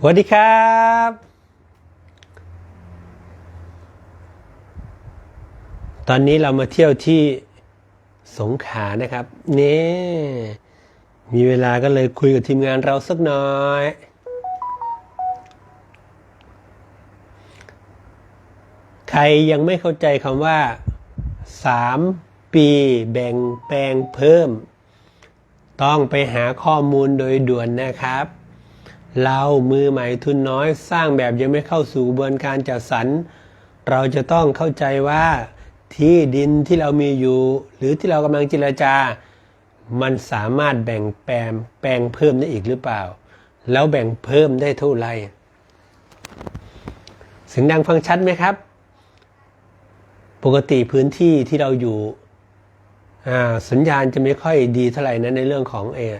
สวัสดีครับ ตอนนี้เรามาเที่ยวที่สงขานะครับ นี่ มีเวลาก็เลยคุยกับทีมงานเราสักหน่อย ใครยังไม่เข้าใจคำว่า 3 ปีแบ่งแปลงเพิ่ม ต้องไปหาข้อมูลโดยด่วนนะครับ เรามือใหม่ทุนน้อยสร้างแบบยังไม่เข้าสู่กระบวนการจัดสรร เราจะต้องเข้าใจว่าที่ดินที่เรามีอยู่ หรือที่เรากำลังเจรจา มันสามารถแบ่งแปลงแปลงเพิ่มได้อีกหรือเปล่า แล้วแบ่งเพิ่มได้เท่าไหร่เสียงดังฟังชัดไหมครับ ปกติพื้นที่ที่เราอยู่สัญญาณจะไม่ค่อยดีเท่าไหร่นะในเรื่องของเออ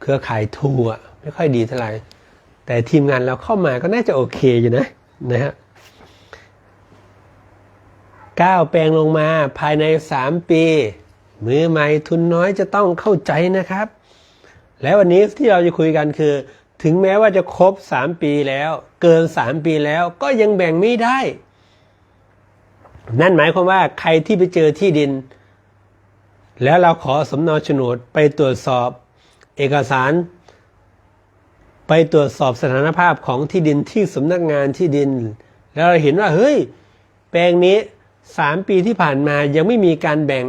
เครือข่ายทูอะไม่ค่อยดีเท่าไหร่ แต่ทีมงานเราเข้ามาก็น่าจะโอเคอยู่นะนะฮะก้าวแปลงลงมาภายใน 3 ปี มือใหม่ทุนน้อยจะต้องเข้าใจนะครับ และวันนี้ที่เราจะคุยกันคือ ถึงแม้ว่าจะครบ 3 ปีแล้ว เกิน 3 ปีแล้วก็ยังแบ่งไม่ได้ นั่นหมายความว่าใครที่ไปเจอที่ดิน แล้วเราขอสำเนาโฉนดไปตรวจสอบ เอกสาร ไปตรวจสอบสถานภาพของที่ดินที่สำนักงานที่ดิน แล้วเราเห็นว่าเฮ้ย แปลงนี้สามปีที่ผ่านมายังไม่มีการแบ่ง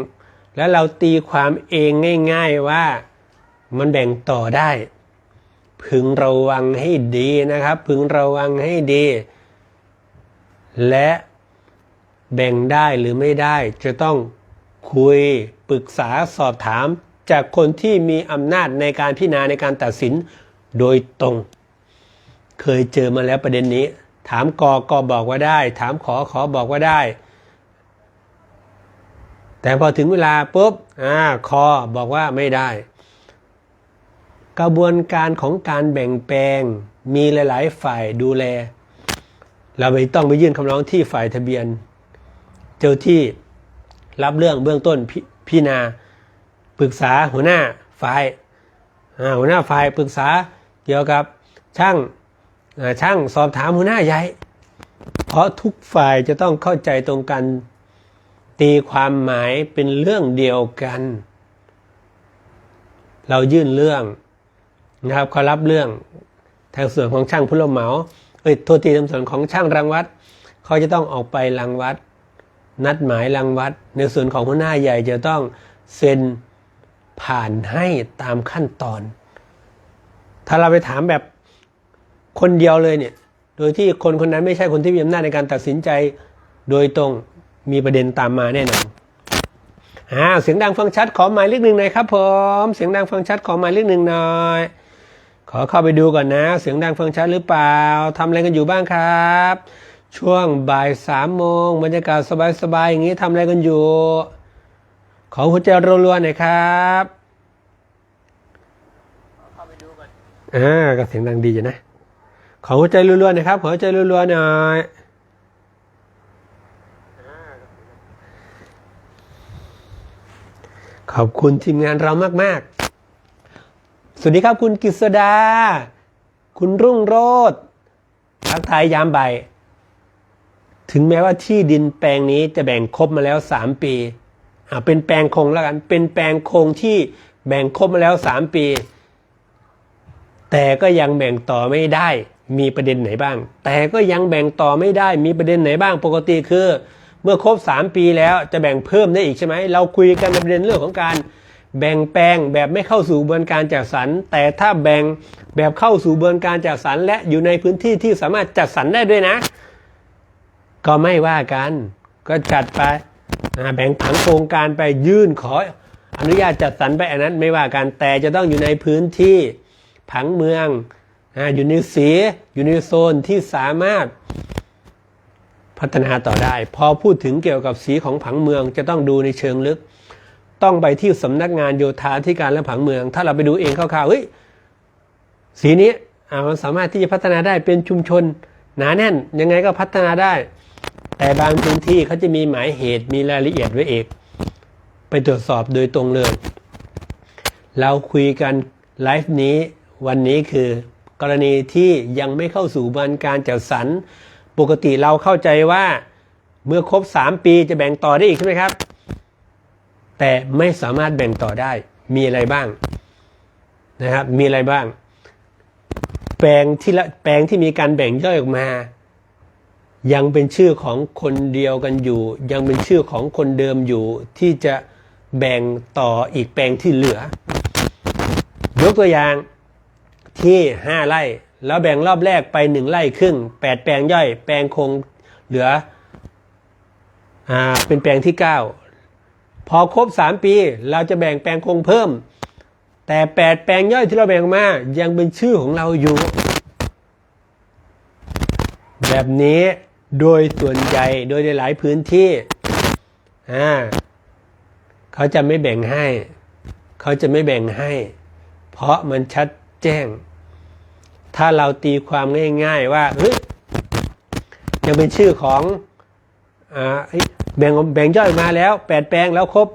แล้วเราตีความเองง่าย ๆว่ามันแบ่งต่อได้ พึงระวังให้ดีนะครับ พึงระวังให้ดี และแบ่งได้หรือไม่ได้จะต้องคุยปรึกษาสอบถามจากคนที่มีอำนาจในการพิจารณาในการตัดสิน โดยตรง เคยเจอมาแล้วประเด็นนี้ ถามกอกอบอกว่าได้ ถามขอขอบอกว่าได้ แต่พอถึงเวลาปุ๊บอ่าคอบอกว่าไม่ได้ กระบวนการของการแบ่งแปลงมีหลาย ๆ ฝ่ายดูแล เราไปต้องไปยื่นคำร้องที่ฝ่ายทะเบียน เจ้าที่รับเรื่องเบื้องต้นพพิจารณาปรึกษาหัวหน้าฝ่ายหัวหน้าฝ่ายปรึกษา เกี่ยวกับช่างช่างสอบถามหัวหน้าใหญ่ เพราะทุกฝ่ายจะต้องเข้าใจตรงกันตีความหมายเป็นเรื่องเดียวกัน เรายื่นเรื่องนะครับเขารับเรื่องทางส่วนของช่างผู้รับเหมาเอ้ยโทษทีทางส่วนของช่างรังวัดเขาจะต้องออกไปรังวัด นัดหมายรังวัด ในส่วนของหัวหน้าใหญ่จะต้องเซ็นผ่านให้ตามขั้นตอน ถ้าเราไปถามแบบคนเดียวเลยเนี่ย โดยที่คนคนนั้นไม่ใช่คนที่มีอำนาจในการตัดสินใจ โดยตรงมีประเด็นตามมาแน่นอนอ่าเสียงดังฟังชัดขอหมายเลขหนึ่งหน่อยครับผมเสียงดังฟังชัดขอหมายเลขหนึ่งหน่อย ขอเข้าไปดูก่อนนะ เสียงดังฟังชัดหรือเปล่าทำอะไรกันอยู่บ้างครับ ช่วงบ่ายสามโมงบรรยากาศสบายๆอย่างนี้ทำอะไรกันอยู่ ขอหัวใจรัวๆหน่อยครับ อ่าก็เสียงดังดีอยู่นะ ขอหัวใจรัวๆน่อยครับ ขอหัวใจรัวๆหน่อยขอบคุณทีมงานเรามากๆ สวัสดีครับคุณกฤษดา คุณรุ่งโรธทักทายยามบ่าย ถึงแม้ว่าที่ดินแปลงนี้จะแบ่งครบมาแล้ว 3 ปี อ่าเป็นแปลงคงแล้วกัน เป็นแปลงคงที่แบ่งครบมาแล้ว 3 ปี แต่ก็ยังแบ่งต่อไม่ได้มีประเด็นไหนบ้าง แต่ก็ยังแบ่งต่อไม่ได้มีประเด็นไหนบ้าง ปกติคือ เมื่อครบ 3 ปีแล้วจะแบ่งเพิ่มได้อีกใช่ไหมเราคุยกันในประเด็นเรื่องของการแบ่งแปลงแบบไม่เข้าสู่กระบวนการจัดสรรแต่ถ้าแบ่งแบบเข้าสู่กระบวนการจัดสรรและอยู่ในพื้นที่ที่สามารถจัดสรรได้ด้วยนะ ก็ไม่ว่ากันก็จัดไปแบ่งผังโครงการไปยื่นขออนุญาตจัดสรรไปอันนั้นไม่ว่ากันแต่จะต้องอยู่ในพื้นที่ ผังเมืองอยู่ในสีอยู่ในโซนที่สามารถพัฒนาต่อได้ พอพูดถึงเกี่ยวกับสีของผังเมืองจะต้องดูในเชิงลึก ต้องไปที่สำนักงานโยธาธิการและผังเมือง ถ้าเราไปดูเองคร่าวๆเฮ้ยสีนี้มันสามารถที่จะพัฒนาได้เป็นชุมชน หนาแน่นยังไงก็พัฒนาได้ แต่บางพื้นที่เขาจะมีหมายเหตุมีรายละเอียดไว้เองไปตรวจสอบโดยตรงเลย เราคุยกันไลฟ์นี้ วันนี้คือกรณีที่ยังไม่เข้าสู่วันการจัดสรรปกติเราเข้าใจว่าเมื่อครบ 3 ปีจะแบ่งต่อได้อีกใช่ไหมครับ แต่ไม่สามารถแบ่งต่อได้มีอะไรบ้างนะครับมีอะไรบ้าง แปลงที่ละแปลงที่มีการแบ่งย่อยออกมา ยังเป็นชื่อของคนเดียวกันอยู่ ยังเป็นชื่อของคนเดิมอยู่ที่จะแบ่งต่ออีกแปลงที่เหลือยกตัวอย่าง ที่ 5 ไร่ แล้วแบ่งรอบแรกไป 1 ไร่ครึ่ง 8 แปลงย่อย แปลงคงเหลืออ่าเป็นแปลงที่ 9 พอครบ 3 ปี เราจะแบ่งแปลงคงเพิ่ม แต่ 8 แปลงย่อยที่เราแบ่งมา ยังเป็นชื่อของเราอยู่ แบบนี้โดยส่วนใหญ่โดยในหลายพื้นที่อ่าเขาจะไม่แบ่งให้ เขาจะไม่แบ่งให้ เพราะมันชัด แจ้ง ถ้าเราตีความง่าย ๆ ว่าเฮ้ยยังเป็นชื่อของอ่าแบ่งแบ่งย่อยมาแล้วแปดแปลงแล้วครบ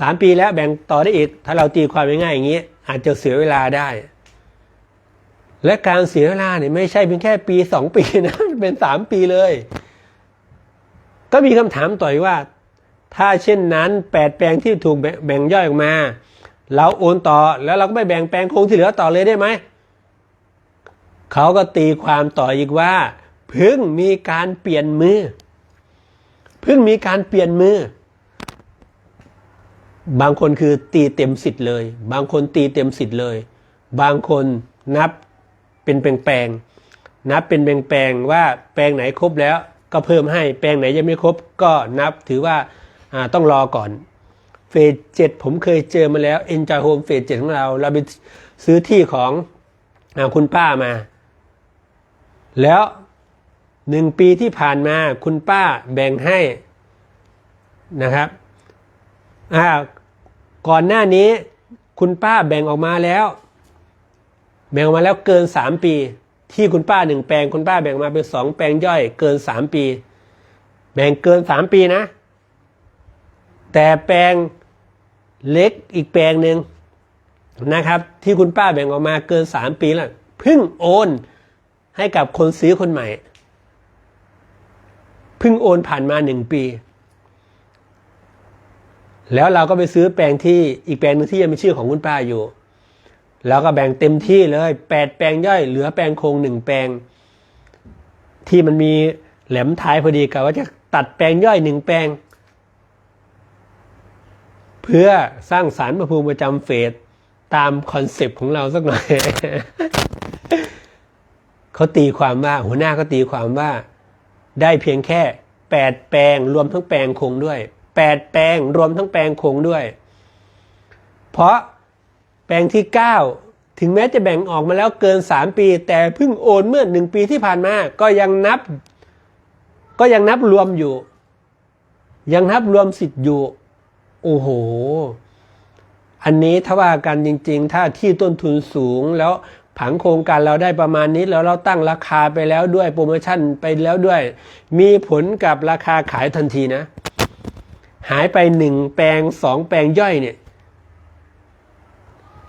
สามปีแล้วแบ่งต่อได้อีก ถ้าเราตีความง่ายๆอย่างนี้ อาจจะเสียเวลาได้ และการเสียเวลาเนี่ยไม่ใช่เพียงแค่ปีสองปีนะเป็นสามปีเลย ก็มีคำถามต่อยว่า ถ้าเช่นนั้นแปดแปลงที่ถูกแบ่งย่อยออกมา เราโอนต่อแล้วเราก็ไม่แบ่งแปลงคงที่เหลือต่อเลยได้ไหม เขาก็ตีความต่ออีกว่าเพิ่งมีการเปลี่ยนมือเพิ่งมีการเปลี่ยนมือ บางคนคือตีเต็มสิทธิ์เลย บางคนตีเต็มสิทธิ์เลย บางคนนับเป็นแปลงๆนับเป็นแปลงๆว่าแปลงไหนครบแล้วก็เพิ่มให้แปลงไหนยังไม่ครบก็นับถือว่าต้องรอก่อน เฟสเจ็ดผมเคยเจอมาแล้ว Enjoy Home เฟสเจ็ดของเรา เราไปซื้อที่ของอคุณป้ามา แล้วหนึ่งปีที่ผ่านมาคุณป้าแบ่งให้นะครับอ่าก่อนหน้านี้คุณป้าแบ่งออกมาแล้ว แบ่งออกมาแล้วเกินสามปี ที่คุณป้าหนึ่งแปลงคุณป้าแบ่งมาเป็นสองแปลงย่อยเกินสามปี แบ่งเกินสามปีนะ แต่แปลงเล็กอีกแปลงหนึ่งนะครับ ที่คุณป้าแบ่งออกมาเกินสามปีแล้วเพิ่งโอนให้กับคนซื้อคนใหม่เพิ่งโอนผ่านมาหนึ่งปี แล้วเราก็ไปซื้อแปลงที่อีกแปลงหนึงที่ยังเป็นชื่อของคุณป้าอยู่แล้วก็แบ่งเต็มที่เลยแปดแปลงย่อยเหลือแปลงโครงหนึ่งแปลง ที่มันมีแหลมท้ายพอดีกับว่าจะตัดแปลงย่อยหนึ่งแปลง เพื่อสร้างสารประภูมิประจำเฟสตามคอนเซปต์ของเราสักหน่อย เขาตีความว่า หัวหน้าเขาตีความว่า ได้เพียงแค่แปดแปลงรวมทั้งแปลงคงด้วยแปดแปลงรวมทั้งแปลงคงด้วย เพราะแปลงที่เก้าถึงแม้จะแบ่งออกมาแล้วเกินสามปี แต่เพิ่งโอนเมื่อหนึ่งปีที่ผ่านมา ก็ยังนับ ก็ยังนับรวมอยู่ ยังนับรวมสิทธิ์อยู่ โอ้โห อันนี้ถ้าว่ากันจริง ๆ ถ้าที่ต้นทุนสูงแล้วผังโครงการเราได้ประมาณนี้แล้วเราตั้งราคาไปแล้วด้วยโปรโมชั่นไปแล้วด้วย มีผลกับราคาขายทันทีนะ หายไปหนึ่งแปลงสองแปลงย่อยเนี่ย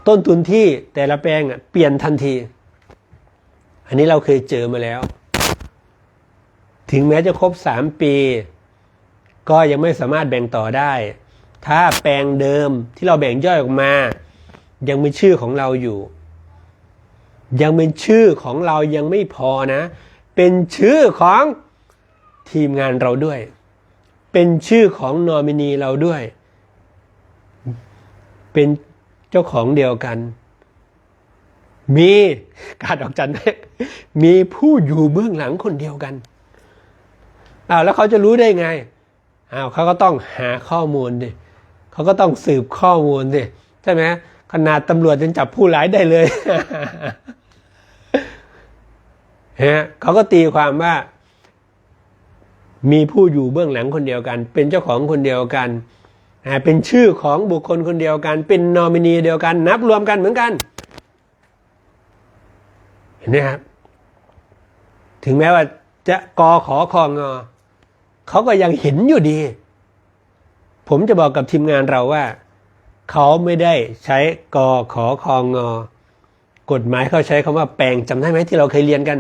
ต้นทุนที่แต่ละแปลงอะเปลี่ยนทันที อันนี้เราเคยเจอมาแล้ว ถึงแม้จะครบสามปี ก็ยังไม่สามารถแบ่งต่อได้ ถ้าแปลงเดิมที่เราแบ่งย่อยออกมา ยังมีชื่อของเราอยู่ ยังเป็นชื่อของเรายังไม่พอนะ เป็นชื่อของทีมงานเราด้วย เป็นชื่อของนอมินีเราด้วย เป็นเจ้าของเดียวกัน มีการดอกจันมีผู้อยู่เบื้องหลังคนเดียวกันอ้าวแล้วเขาจะรู้ได้ไงอ้าวเขาก็ต้องหาข้อมูลดิ เขาก็ต้องสืบข้อมูลดิใช่ไหมขนาดตำรวจยังจับผู้ร้ายได้เลยฮะเขาก็ตีความว่า มีผู้อยู่เบื้องหลังคนเดียวกัน เป็นเจ้าของคนเดียวกันเป็นชื่อของบุคคลคนเดียวกัน เป็นนอมินีเดียวกัน นับรวมกันเหมือนกัน เห็นไหมครับถึงแม้ว่าจะกอขอคองอเขาก็ยังเห็นอยู่ดี ผมจะบอกกับทีมงานเราว่า เขาไม่ได้ใช้กอขอคองอกฎหมายเขาใช้คำว่าแปลงจำได้ไหมที่เราเคยเรียนกัน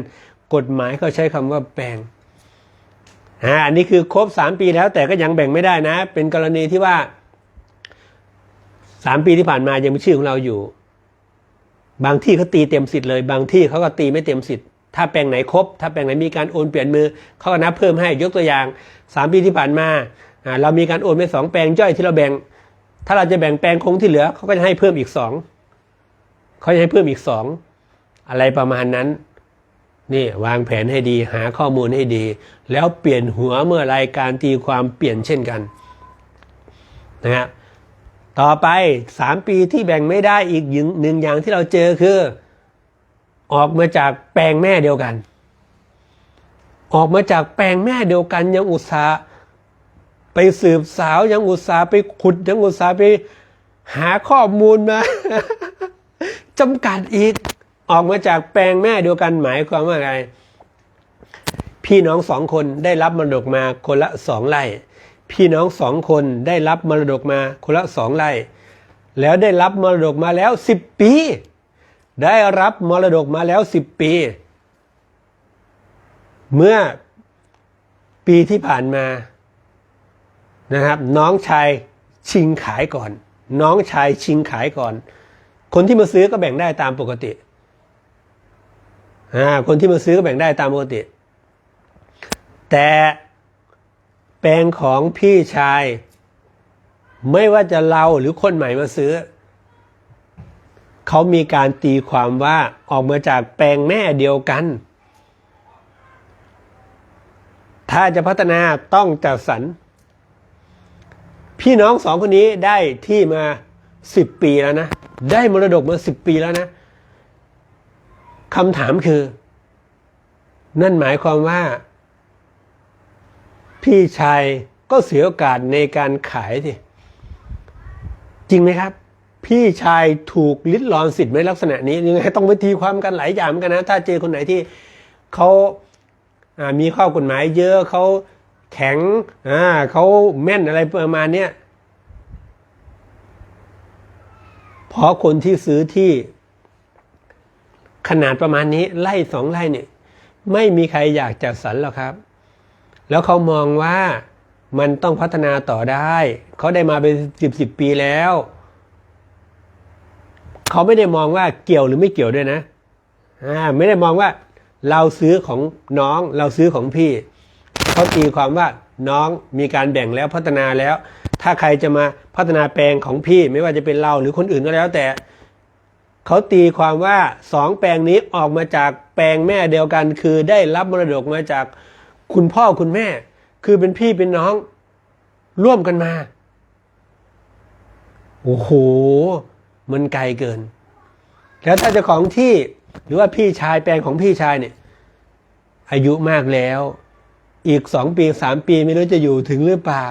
กฎหมายเขาใช้คำว่าแปลงอ่าอันนี้คือครบสามปีแล้วแต่ก็ยังแบ่งไม่ได้นะ เป็นกรณีที่ว่าสามปีที่ผ่านมายังมีชื่อของเราอยู่ บางที่เขาตีเต็มสิทธิ์เลย บางที่เขาก็ตีไม่เต็มสิทธิ์ ถ้าแปลงไหนครบ ถ้าแปลงไหนมีการโอนเปลี่ยนมือเขาก็นับเพิ่มให้ยกตัวอย่างสามปีที่ผ่านมาเรามีการโอนไปสองแปลงย่อยที่เราแบ่ง ถ้าเราจะแบ่งแปลงคงที่เหลือเขาก็จะให้เพิ่มอีกสองเขาจะให้เพิ่มอีกสองอะไรประมาณนั้นนี่วางแผนให้ดีหาข้อมูลให้ดี แล้วเปลี่ยนหัวเมื่อรายการตีความเปลี่ยนเช่นกันนะครับต่อไปสามปีที่แบ่งไม่ได้อีกหนึ่งอย่างที่เราเจอคือ ออกมาจากแปลงแม่เดียวกัน ออกมาจากแปลงแม่เดียวกันยังอุตสาห์ไปสืบสาวยังอุตสาห์ไปขุดยังอุตสาห์ไปหาข้อมูลมาจำกัดอีก ออกมาจากแปลงแม่เดียวกันหมายความว่าไง พี่น้องสองคนได้รับมรดกมาคนละสองไร่พี่น้องสองคนได้รับมรดกมาคนละสองไร่แล้วได้รับมรดกมาแล้วสิบปี ได้รับมรดกมาแล้วสิบปี เมื่อปีที่ผ่านมานะครับ น้องชายชิงขายก่อน น้องชายชิงขายก่อน คนที่มาซื้อก็แบ่งได้ตามปกติอ่าคนที่มาซื้อก็แบ่งได้ตามปกติ แต่แปลงของพี่ชาย ไม่ว่าจะเราหรือคนใหม่มาซื้อ เขามีการตีความว่าออกมาจากแปลงแม่เดียวกัน ถ้าจะพัฒนาต้องจัดสรร พี่น้องสองคนนี้ได้ที่มาสิบปีแล้วนะ ได้มรดกมาสิบปีแล้วนะคำถามคือ นั่นหมายความว่า พี่ชายก็เสียโอกาสในการขายสิจริงไหมครับ พี่ชายถูกลิดรอนสิทธิ์ในลักษณะนี้ยังไงต้องไปตีความกันหลายอย่างกันนะ ถ้าเจอคนไหนที่เขาามีข้อกฎหมายเยอะเขาแข็งเขาแม่นอะไรประมาณเนี้ยเพราะคนที่ซื้อที่ขนาดประมาณนี้ไล่สองไร่เนี่ย ไม่มีใครอยากจัดสรรหรอกครับ แล้วเขามองว่ามันต้องพัฒนาต่อได้ เขาได้มาเป็นสิบสิบปีแล้ว เขาไม่ได้มองว่าเกี่ยวหรือไม่เกี่ยวด้วยนะอ่าไม่ได้มองว่าเราซื้อของน้องเราซื้อของพี่เขาตีความว่าน้องมีการแบ่งแล้วพัฒนาแล้ว ถ้าใครจะมาพัฒนาแปลงของพี่ไม่ว่าจะเป็นเราหรือคนอื่นก็แล้วแต่เขาตีความว่าสองแปลงนี้ออกมาจากแปลงแม่เดียวกัน คือได้รับมรดกมาจากคุณพ่อคุณแม่ คือเป็นพี่เป็นน้องร่วมกันมา โอ้โห มันไกลเกิน แล้วถ้าเจ้าของที่หรือว่าพี่ชายแปลงของพี่ชายเนี่ย อายุมากแล้ว อีกสองปีสามปีไม่รู้จะอยู่ถึงหรือเปล่า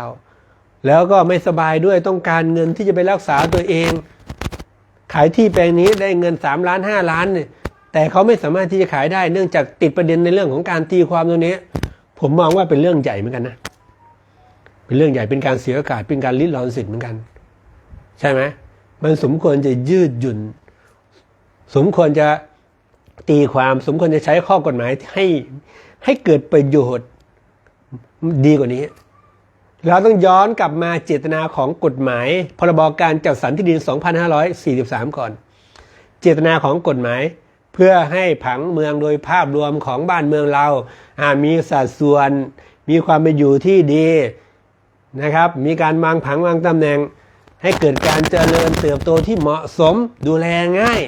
แล้วก็ไม่สบายด้วยต้องการเงินที่จะไปรักษาตัวเอง ขายที่แปลงนี้ได้เงินสามล้านห้าล้านเนี่ยแต่เขาไม่สามารถที่จะขายได้เนื่องจากติดประเด็นในเรื่องของการตีความตรงนี้ ผมมองว่าเป็นเรื่องใหญ่เหมือนกันนะเป็นเรื่องใหญ่เป็นการเสียโอกาสเป็นการลิดรอนสิทธิ์เหมือนกัน ใช่ไหม มันสมควรจะยืดหยุ่น สมควรจะตีความสมควรจะใช้ข้อกฎหมายให้ให้เกิดประโยชน์ดีกว่านี้ เราต้องย้อนกลับมาเจตนาของกฎหมาย พรบการจัดสรรที่ดิน 2543 ก่อน เจตนาของกฎหมายเพื่อให้ผังเมืองโดยภาพรวมของบ้านเมืองเราอามีสัดส่วน มีความเป็นอยู่ที่ดีนะครับ มีการวางผังวางตำแหน่ง ให้เกิดการเจริญเติบโตที่เหมาะสมดูแลง่าย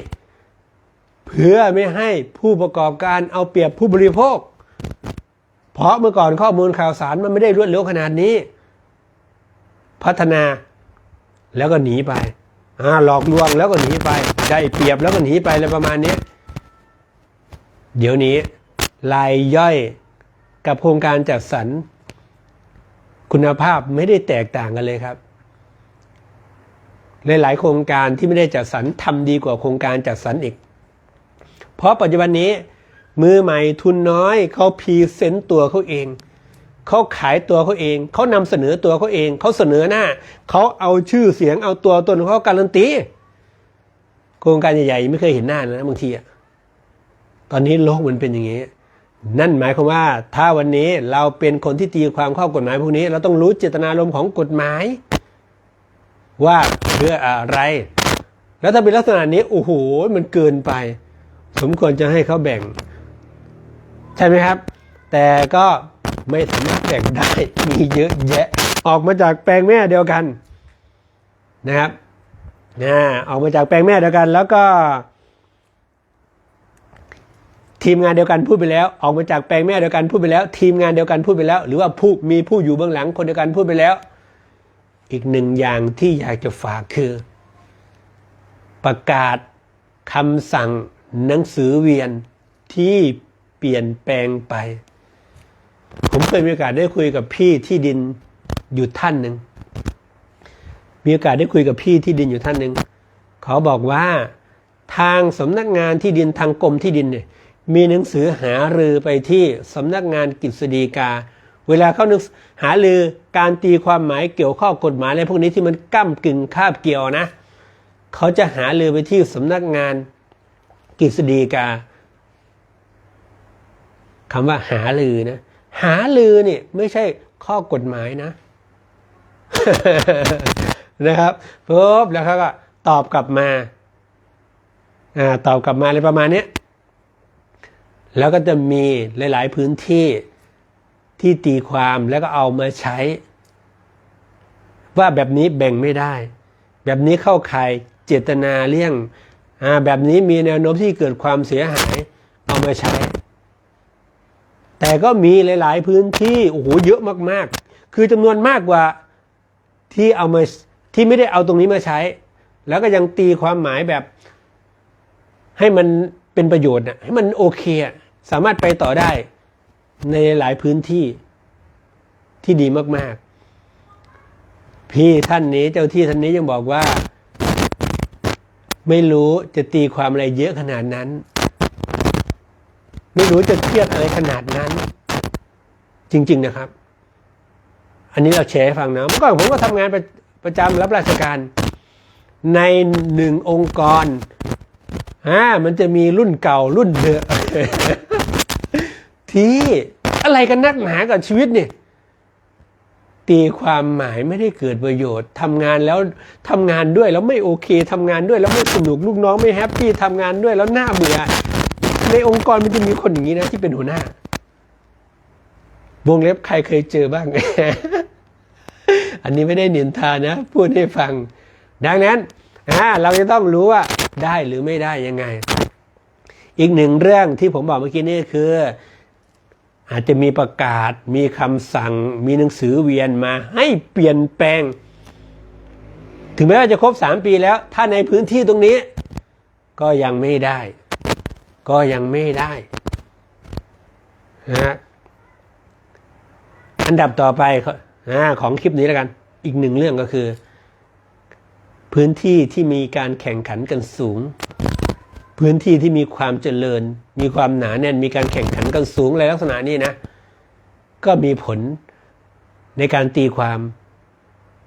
เพื่อไม่ให้ผู้ประกอบการเอาเปรียบผู้บริโภค เพราะเมื่อก่อนข้อมูลข่าวสารมันไม่ได้รวดเร็วขนาดนี้ พัฒนาแล้วก็หนีไปหลอกลวงแล้วก็หนีไป ได้เปรียบแล้วก็หนีไปอะไรประมาณนี้ เดี๋ยวนี้รายย่อยกับโครงการจัดสรรคุณภาพไม่ได้แตกต่างกันเลยครับ หลายๆโครงการที่ไม่ได้จัดสรรทำดีกว่าโครงการจัดสรรอีก เพราะปัจจุบันนี้ มือใหม่ทุนน้อยเขาพรีเซนต์ตัวเขาเองเขาขายตัวเขาเอง เขานำเสนอตัวเขาเอง เขาเสนอหน้า เขาเอาชื่อเสียงเอาตัวตนของเขาการันตีโครงการใหญ่ๆไม่เคยเห็นหน้านะบางทีอะตอนนี้โลกมันเป็นอย่างนี้ นั่นหมายความว่า ถ้าวันนี้เราเป็นคนที่ตีความข้อกฎหมายพวกนี้ เราต้องรู้เจตนารมณ์ของกฎหมาย ว่าเพื่ออะไร แล้วถ้าเป็นลักษณะนี้โอ้โหมันเกินไป สมควรจะให้เขาแบ่ง ใช่ไหมครับ แต่ก็ไม่สามารถแบ่งได้มีเยอะแยะ ออกมาจากแปลงแม่เดียวกันนะครับนะออกมาจากแปลงแม่เดียวกัน แล้วก็ ทีมงานเดียวกันพูดไปแล้ว ออกมาจากแปลงแม่เดียวกันพูดไปแล้ว ทีมงานเดียวกันพูดไปแล้ว หรือว่าผู้มีผู้อยู่เบื้องหลังคนเดียวกันพูดไปแล้ว อีกหนึ่งอย่างที่อยากจะฝากคือ ประกาศคำสั่งหนังสือเวียนที่เปลี่ยนแปลงไป ผมเคยมีโอกาสได้คุยกับพี่ที่ดินอยู่ท่านหนึ่งมีโอกาสได้คุยกับพี่ที่ดินอยู่ท่านหนึ่งเขาบอกว่าทางสำนักงานที่ดินทางกรมที่ดินเนี่ยมีหนังสือหารือไปที่สำนักงานกฤษฎีกา เวลาเขานึกหารือการตีความหมายเกี่ยวข้อกฎหมายอะไรพวกนี้ที่มันก้ากึ่งคาบเกี่ยวนะ เขาจะหาลือไปที่สำนักงานกฤษฎีกาคำว่าหาลือนะ หาลือเนี่ยไม่ใช่ข้อกฎหมายนะ นะครับปุ๊บแล้วเขาก็ตอบกลับมาอ่าตอบกลับมาอะไรประมาณนี้แล้วก็จะมีหลาย ๆ พื้นที่ ที่ตีความแล้วก็เอามาใช้ ว่าแบบนี้แบ่งไม่ได้ แบบนี้เข้าข่ายเจตนาเลี่ยงอ่าแบบนี้มีแนวโน้มที่เกิดความเสียหายเอามาใช้ แต่ก็มีหลาย ๆ พื้นที่โอ้โหเยอะมากๆ คือจำนวนมากกว่าที่เอามาที่ไม่ได้เอาตรงนี้มาใช้ แล้วก็ยังตีความหมายแบบ ให้มันเป็นประโยชน์น่ะให้มันโอเค สามารถไปต่อได้ ในหลายพื้นที่ที่ดีมาก ๆ พี่ท่านนี้เจ้าที่ท่านนี้ยังบอกว่า ไม่รู้จะตีความอะไรเยอะขนาดนั้น ไม่รู้จะเครียดอะไรขนาดนั้น จริง ๆ นะครับ อันนี้เราแชร์ให้ฟังนะเมื่อก่อนผมก็ทำงานประประจำรับราชการ ในหนึ่งองค์กรอ่ามันจะมีรุ่นเก่ารุ่นเดอ ที่อะไรกันนักหนากับชีวิตเนี่ยตีความหมายไม่ได้เกิดประโยชน์ทำงานแล้วทำงานด้วยแล้วไม่โอเคทำงานด้วยแล้วไม่สนุกลูกน้องไม่แฮปปี้ทำงานด้วยแล้วหน้าเบื่อในองค์กรมันจะมีคนอย่างนี้นะที่เป็นหัวหน้า วงเล็บใครเคยเจอบ้าง อันนี้ไม่ได้เนินทานะ พูดให้ฟัง ดังนั้นเราจะต้องรู้ว่าได้หรือไม่ได้ยังไง อีกหนึ่งเรื่องที่ผมบอกเมื่อกี้นี่คือ อาจจะมีประกาศ มีคำสั่ง มีหนังสือเวียนมาให้เปลี่ยนแปลง ถึงแม้ว่าจะครบสามปีแล้ว ถ้าในพื้นที่ตรงนี้ ก็ยังไม่ได้ ก็ยังไม่ได้นะอันดับต่อไปอของคลิปนี้แล้วกัน อีกหนึ่งเรื่องก็คือ พื้นที่ที่มีการแข่งขันกันสูง พื้นที่ที่มีความเจริญ มีความหนาแน่น มีการแข่งขันกันสูงอะไรลักษณะนี้นะ ก็มีผลในการตีความ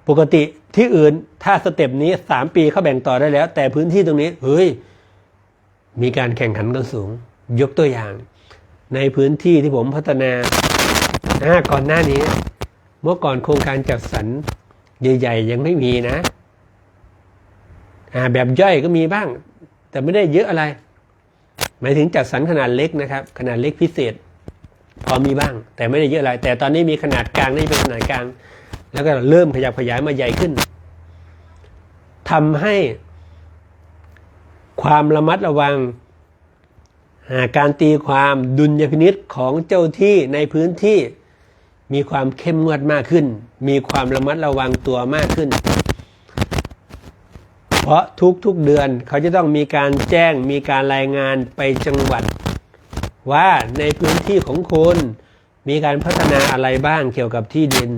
ปกติที่อื่นถ้าสเต็ปนี้สามปีเขาแบ่งต่อได้แล้ว แต่พื้นที่ตรงนี้เฮ้ยมีการแข่งขันกันสูง ยกตัวอย่าง ในพื้นที่ที่ผมพัฒนาอ่าก่อนหน้านี้ เมื่อก่อนโครงการจัดสรรใหญ่ ๆ ยังไม่มีนะแบบย่อยก็มีบ้าง แต่ไม่ได้เยอะอะไร หมายถึงจัดสรรขนาดเล็กนะครับ ขนาดเล็กพิเศษ พอมีบ้าง แต่ไม่ได้เยอะอะไร แต่ตอนนี้มีขนาดกลางนี่เป็นขนาดกลาง แล้วก็เริ่มขยับขยายมาใหญ่ขึ้นทำให้ ความระมัดระวังาการตีความดุลยพินิษของเจ้าที่ในพื้นที่มีความเข้มงวดมากขึ้น มีความระมัดระวังตัวมากขึ้น เพราะทุกๆเดือนเขาจะต้องมีการแจ้งมีการรายงานไปจังหวัด ว่าในพื้นที่ของคุณมีการพัฒนาอะไรบ้างเกี่ยวกับที่ดิน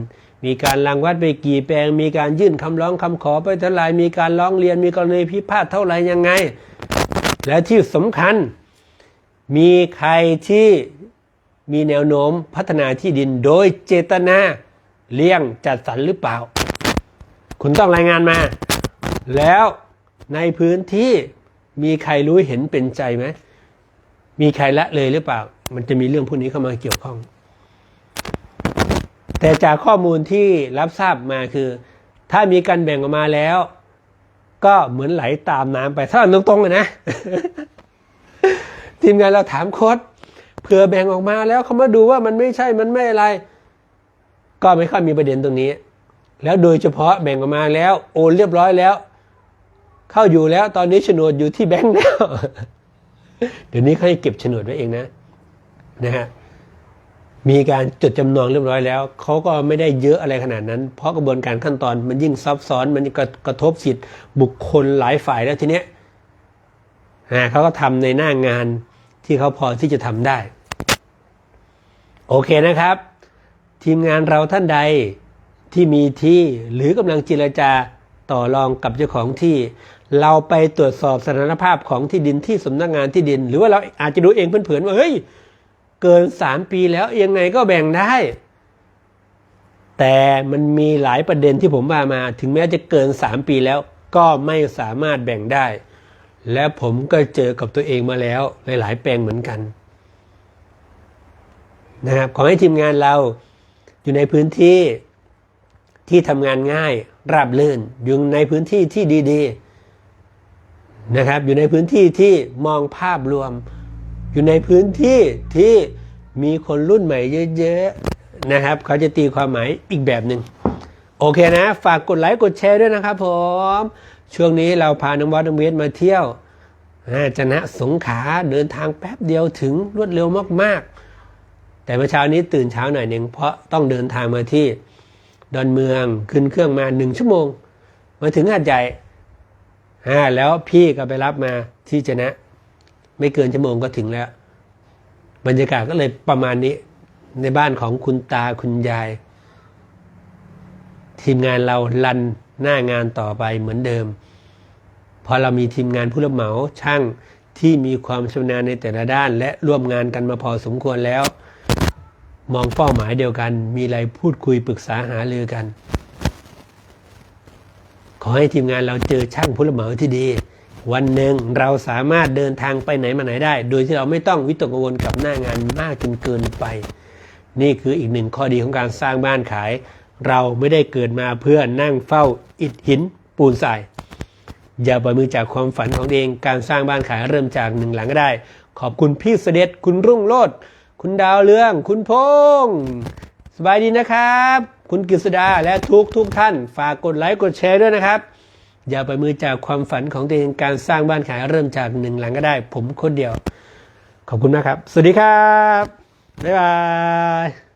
มีการรังวัดไปกี่แปลง มีการยื่นคำร้องคำขอไปเท่าไรมีการร้องเรียนมีกรณีพิพาทเท่าไหร่ยังไง และที่สำคัญ มีใครที่มีแนวโน้มพัฒนาที่ดินโดยเจตนาเลี่ยงจัดสรรหรือเปล่า คุณต้องรายงานมา แล้วในพื้นที่มีใครรู้เห็นเป็นใจไหม มีใครละเลยหรือเปล่า มันจะมีเรื่องพวกนี้เข้ามาเกี่ยวข้อง แต่จากข้อมูลที่รับทราบมาคือ ถ้ามีการแบ่งออกมาแล้ว ก็เหมือนไหลตามน้ำไปถ้าตรงๆเลยนะ ทีมงานเราถามโค้ดเผื่อแบ่งออกมาแล้วเขามาดูว่ามันไม่ใช่มันไม่อะไร ก็ไม่ค่อยมีประเด็นตรงนี้ แล้วโดยเฉพาะแบ่งออกมาแล้ว โอนเรียบร้อยแล้ว เข้าอยู่แล้วตอนนี้โฉนดอยู่ที่แบงค์แล้ว เดี๋ยวนี้เขาให้เก็บโฉนดไว้เองนะนะฮะมีการจดจำนองเรียบร้อยแล้ว เขาก็ไม่ได้เยอะอะไรขนาดนั้น เพราะกระบวนการขั้นตอนมันยิ่งซับซ้อน มันกระกระทบสิทธิบุคคลหลายฝ่ายแล้วทีเนี้ยอ่าเขาก็ทำในหน้างานที่เขาพอที่จะทำได้ โอเคนะครับ ทีมงานเราท่านใดที่มีที่หรือกำลังเจรจาต่อรองกับเจ้าของที่ เราไปตรวจสอบสถานภาพของที่ดินที่สำนักงานที่ดิน หรือว่าเราอาจจะดูเองเพื่อนๆว่าเฮ้ยเกินสามปีแล้วยังไงก็แบ่งได้ แต่มันมีหลายประเด็นที่ผมว่ามา ถึงแม้จะเกินสามปีแล้วก็ไม่สามารถแบ่งได้ และผมก็เจอกับตัวเองมาแล้วหลายๆแปลงเหมือนกันนะครับขอให้ทีมงานเราอยู่ในพื้นที่ที่ทำงานง่ายราบรื่นอยู่ในพื้นที่ที่ดีๆ นะครับอยู่ในพื้นที่ที่มองภาพรวม อยู่ในพื้นที่ที่มีคนรุ่นใหม่เยอะๆนะครับ เขาจะตีความหมายอีกแบบหนึ่งโอเคนะ ฝากกดไลค์กดแชร์ด้วยนะครับผม ช่วงนี้เราพาน้องวอดน้องเวทมาเที่ยวจะนะสงขาเดินทางแป๊บเดียวถึงรวดเร็วมากๆ แต่เมื่อเช้านี้ตื่นเช้าหน่อยหนึ่งเพราะต้องเดินทางมาที่ดอนเมืองขึ้นเครื่องมาหนึ่งชั่วโมง มาถึงหาดใหญ่ อ่าแล้วพี่ก็ไปรับมาที่จะนะ ไม่เกินชั่วโมงก็ถึงแล้ว บรรยากาศก็เลยประมาณนี้ในบ้านของคุณตาคุณยาย ทีมงานเราลันหน้างานต่อไปเหมือนเดิม พอเรามีทีมงานผู้รับเหมาช่างที่มีความชำนาญในแต่ละด้าน และร่วมงานกันมาพอสมควรแล้ว มองเป้าหมายเดียวกัน มีอะไรพูดคุยปรึกษาหารือกัน ขอให้ทีมงานเราเจอช่างผู้รับเหมาที่ดี วันหนึ่งเราสามารถเดินทางไปไหนมาไหนได้ โดยที่เราไม่ต้องวิตกกังวลกับหน้างานมากจนเกินไป นี่คืออีกหนึ่งข้อดีของการสร้างบ้านขาย เราไม่ได้เกิดมาเพื่อนั่งเฝ้าอิฐหินปูนทรายอย่าปล่อยมือจากความฝันของเอง การสร้างบ้านขายเริ่มจากหนึ่งหลังก็ได้ ขอบคุณพี่เสด็จ คุณรุ่งโรจน์คุณดาวเรือง คุณพงษ์สบายดีนะครับ คุณกฤษดาและทุกทุกท่าน ฝากกดไลค์กดแชร์ด้วยนะครับ อย่าไปมือจากความฝันของตัวเองการสร้างบ้านขายเริ่มจากหนึ่งหลังก็ได้ ผมคนเดียว ขอบคุณมากครับ สวัสดีครับ บ๊ายบาย